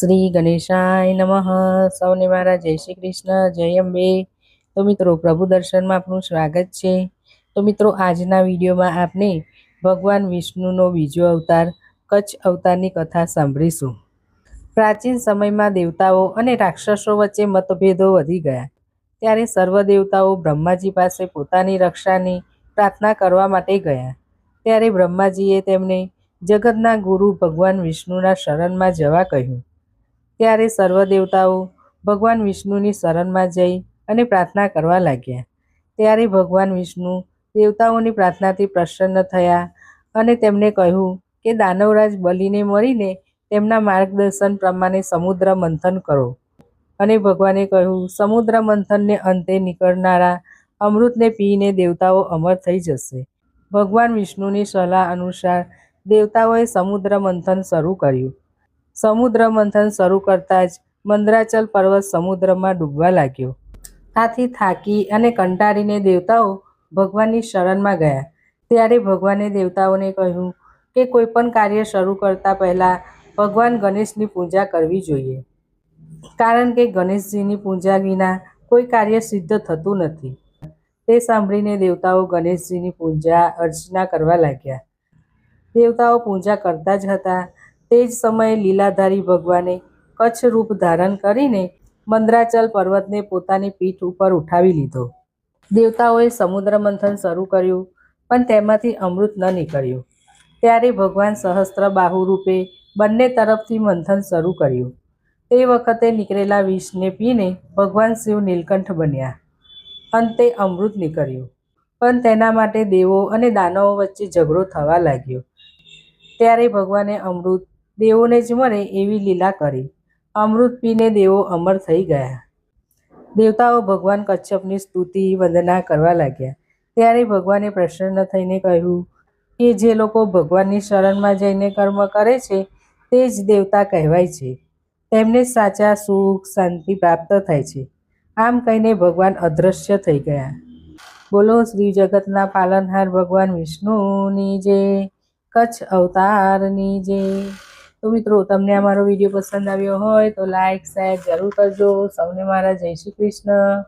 શ્રી ગણેશાય નમઃ. સૌને મારા જય શ્રી કૃષ્ણ, જય અંબે. તો મિત્રો, પ્રભુ દર્શનમાં આપનું સ્વાગત છે. તો મિત્રો, આજના વિડીયોમાં આપણે ભગવાન વિષ્ણુનો બીજો અવતાર, કચ્છ અવતારની કથા સાંભળીશું. પ્રાચીન સમયમાં દેવતાઓ અને રાક્ષસો વચ્ચે મતભેદો વધી ગયા. ત્યારે સર્વ દેવતાઓ બ્રહ્માજી પાસે પોતાની રક્ષાની પ્રાર્થના કરવા માટે ગયા. ત્યારે બ્રહ્માજીએ તેમને જગતના ગુરુ ભગવાન વિષ્ણુના શરણમાં જવા કહ્યું. ત્યારે સર્વ દેવતાઓ ભગવાન વિષ્ણુની શરણમાં જઈ અને પ્રાર્થના કરવા લાગ્યા. ત્યારે ભગવાન વિષ્ણુ દેવતાઓની પ્રાર્થનાથી પ્રસન્ન થયા અને તેમને કહ્યું કે, દાનવરાજ બલીને મળીને તેમના માર્ગદર્શન પ્રમાણે સમુદ્ર મંથન કરો. અને ભગવાને કહ્યું, સમુદ્ર મંથનને અંતે નીકળનારા અમૃતને પીને દેવતાઓ અમર થઈ જશે. ભગવાન વિષ્ણુની સલાહ અનુસાર દેવતાઓએ સમુદ્ર મંથન શરૂ કર્યું. સમુદ્ર મંથન શરૂ કરતાં જ મંદરાચલ પર્વત સમુદ્રમાં ડૂબવા લાગ્યો. આથી થાકી અને કંટાળીને દેવતાઓ ભગવાનની શરણમાં ગયા. ત્યારે ભગવાને દેવતાઓને કહ્યું કે કોઈ પણ કાર્ય શરૂ કરતા પહેલાં ભગવાન ગણેશની પૂજા કરવી જોઈએ. કારણ કે ગણેશજીની પૂજા વિના કોઈ કાર્ય સિદ્ધ થતું નથી. તે સાંભળીને દેવતાઓ ગણેશજીની પૂજા અર્ચના કરવા લાગ્યા. દેવતાઓ પૂજા કરતા જ હતા. તે જ સમયે લીલાધારી ભગવાને કચ્છ રૂપ ધારણ કરીને મંદરાચલ પર્વતને પોતાની પીઠ ઉપર ઉઠાવી લીધો. દેવતાઓએ સમુદ્ર મંથન શરૂ કર્યું, પણ તેમાંથી અમૃત ન નીકળ્યું. ત્યારે ભગવાન સહસ્ત્ર બાહુ રૂપે બંને તરફથી મંથન શરૂ કર્યું. તે વખતે નીકળેલા વિષને પીને ભગવાન શિવ નીલકંઠ બન્યા. અંતે અમૃત નીકળ્યું. પણ તેના માટે દેવો અને દાનવો વચ્ચે ઝઘડો થવા લાગ્યો. ત્યારે ભગવાને અમૃત દેવોને જ મળે એવી લીલા કરી. અમૃત પીને દેવો અમર થઈ ગયા. દેવતાઓ ભગવાન કચ્છપની સ્તુતિ, વંદના કરવા લાગ્યા. ત્યારે ભગવાને પ્રસન્ન થઈને કહ્યું કે જે લોકો ભગવાનની શરણમાં જઈને કર્મ કરે છે, તે જ દેવતા કહેવાય છે. તેમને સાચા સુખ, શાંતિ પ્રાપ્ત થાય છે. આમ કહીને ભગવાન અદૃશ્ય થઈ ગયા. બોલો, શ્રી જગતના પાલનહાર ભગવાન વિષ્ણુની જે કચ્છ અવતારની જે તો મિત્રો, તમને અમારો વીડિયો પસંદ આવ્યો હોય તો લાઈક શેર જરૂર કરજો. સૌને મારા જય શ્રી કૃષ્ણ.